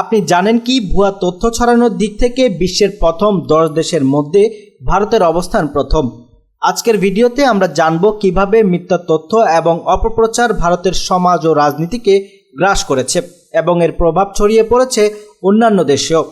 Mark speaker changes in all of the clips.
Speaker 1: আপনি জানেন কি? ভুয়া তথ্য ছড়ানোর দিক থেকে বিশ্বের প্রথম দশ দেশের মধ্যে ভারতের অবস্থান প্রথম। আজকের ভিডিওতে আমরা জানব কীভাবে মিথ্যা তথ্য এবং অপপ্রচার ভারতের সমাজ ও রাজনীতিকে গ্রাস করেছে এবং এর প্রভাব ছড়িয়ে পড়েছে অন্যান্য দেশেও।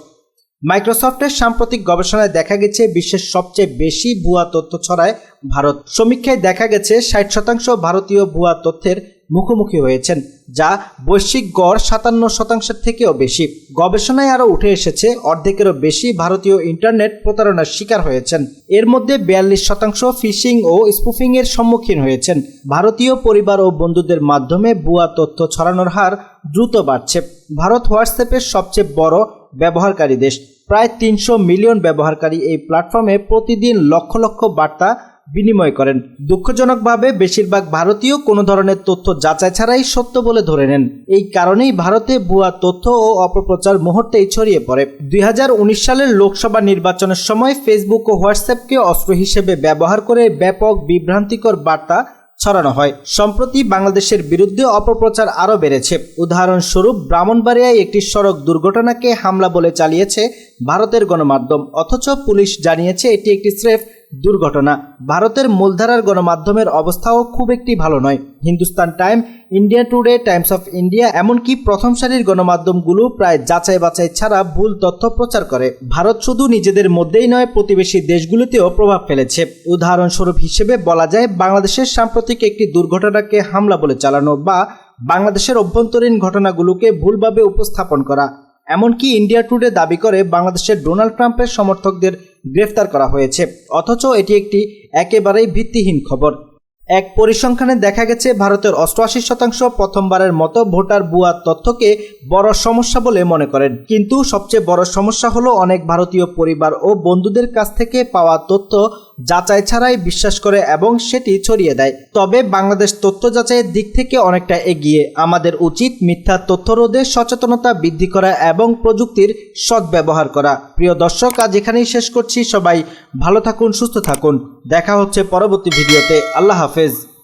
Speaker 1: মাইক্রোসফটের সাম্প্রতিক গবেষণায় দেখা গেছে, বিশ্বের সবচেয়ে বেশি ভুয়া তথ্য ছড়ায় ভারত। সমীক্ষায় দেখা গেছে, ষাট শতাংশ ভারতীয় ভুয়া তথ্যের মুখোমুখি হয়েছেন, যা বৈশ্বিক গড় সাতান্ন শতাংশের থেকেও বেশি। গবেষণায় আরও উঠে এসেছে, অর্ধেকেরও বেশি ভারতীয় ইন্টারনেট প্রতারণার শিকার হয়েছেন। এর মধ্যে বিয়াল্লিশ শতাংশ ফিশিং ও স্পুফিং এর সম্মুখীন হয়েছেন। ভারতীয় পরিবার ও বন্ধুদের মাধ্যমে ভুয়া তথ্য ছড়ানোর হার দ্রুত বাড়ছে। ভারত হোয়াটসঅ্যাপের সবচেয়ে বড় ব্যবহারকারী দেশ। প্রায় তিনশো মিলিয়ন ব্যবহারকারী এই প্ল্যাটফর্মে প্রতিদিন লক্ষ লক্ষ বার্তা বিনিময় করেন। দুঃখজনকভাবে বেশিরভাগ ভারতীয় কোনো ধরনের তথ্য যাচাই ছাড়াই সত্য বলে ধরে নেন। এই কারণেই ভারতে ভুয়া তথ্য ও অপপ্রচার মুহূর্তেই ছড়িয়ে পড়ে। দুই হাজার উনিশ সালের লোকসভা নির্বাচনের সময় ফেসবুক ও হোয়াটসঅ্যাপকে অস্ত্র হিসেবে ব্যবহার করে ব্যাপক বিভ্রান্তিকর বার্তা ছড়ানো হয়। সম্প্রতি বাংলাদেশের বিরুদ্ধে অপপ্রচার আরও বেড়েছে। উদাহরণস্বরূপ, ব্রাহ্মণবাড়িয়ায় একটি সড়ক দুর্ঘটনাকে হামলা বলে চালিয়েছে ভারতের গণমাধ্যম। অথচ পুলিশ জানিয়েছে, এটি একটি স্রেফ দুর্ঘটনা। ভারতের মূলধারার গণমাধ্যমের অবস্থাও খুব একটি ভালো নয়। Hindustan time, India today, Times of India এমনকি প্রথম সারির গণমাধ্যমগুলো প্রায় যাচাই বাছাই ছাড়া ভুল তথ্য প্রচার করে। ভারত শুধু নিজেদের মধ্যেই নয়, প্রতিবেশী দেশগুলোতেও প্রভাব ফেলেছে। উদাহরণস্বরূপ হিসেবে বলা যায়, বাংলাদেশের সাম্প্রতিক একটি দুর্ঘটনাকে হামলা বলে চালানো বা বাংলাদেশের অভ্যন্তরীণ ঘটনাগুলোকে ভুলভাবে উপস্থাপন করা। এমনকি ইন্ডিয়া টুডে দাবি করে বাংলাদেশের ডোনাল্ড ট্রাম্পের সমর্থকদের গ্রেফতার করা হয়েছে। অথচ এটি একটি একেবারেই ভিত্তিহীন খবর। এক পরিসংখ্যানে দেখা গেছে, ভারতের অষ্টআশি শতাংশ প্রথমবারের মতো ভোটার ভুয়া তথ্যকে বড় সমস্যা বলে মনে করেন। কিন্তু সবচেয়ে বড় সমস্যা হলো অনেক ভারতীয় পরিবার ও বন্ধুদের কাছ থেকে পাওয়া তথ্য যাচাই ছাড়াই বিশ্বাস করে এবং সেটি ছড়িয়ে দেয়। তবে বাংলাদেশ তথ্য যাচাইয়ের দিক থেকে অনেকটা এগিয়ে। আমাদের উচিত মিথ্যা তথ্য রোধে সচেতনতা বৃদ্ধি করা এবং প্রযুক্তির সদ্ব্যবহার করা। প্রিয় দর্শক, আজ এখানেই শেষ করছি। সবাই ভালো থাকুন, সুস্থ থাকুন। দেখা হচ্ছে পরবর্তী ভিডিওতে। আল্লাহ হাফেজ।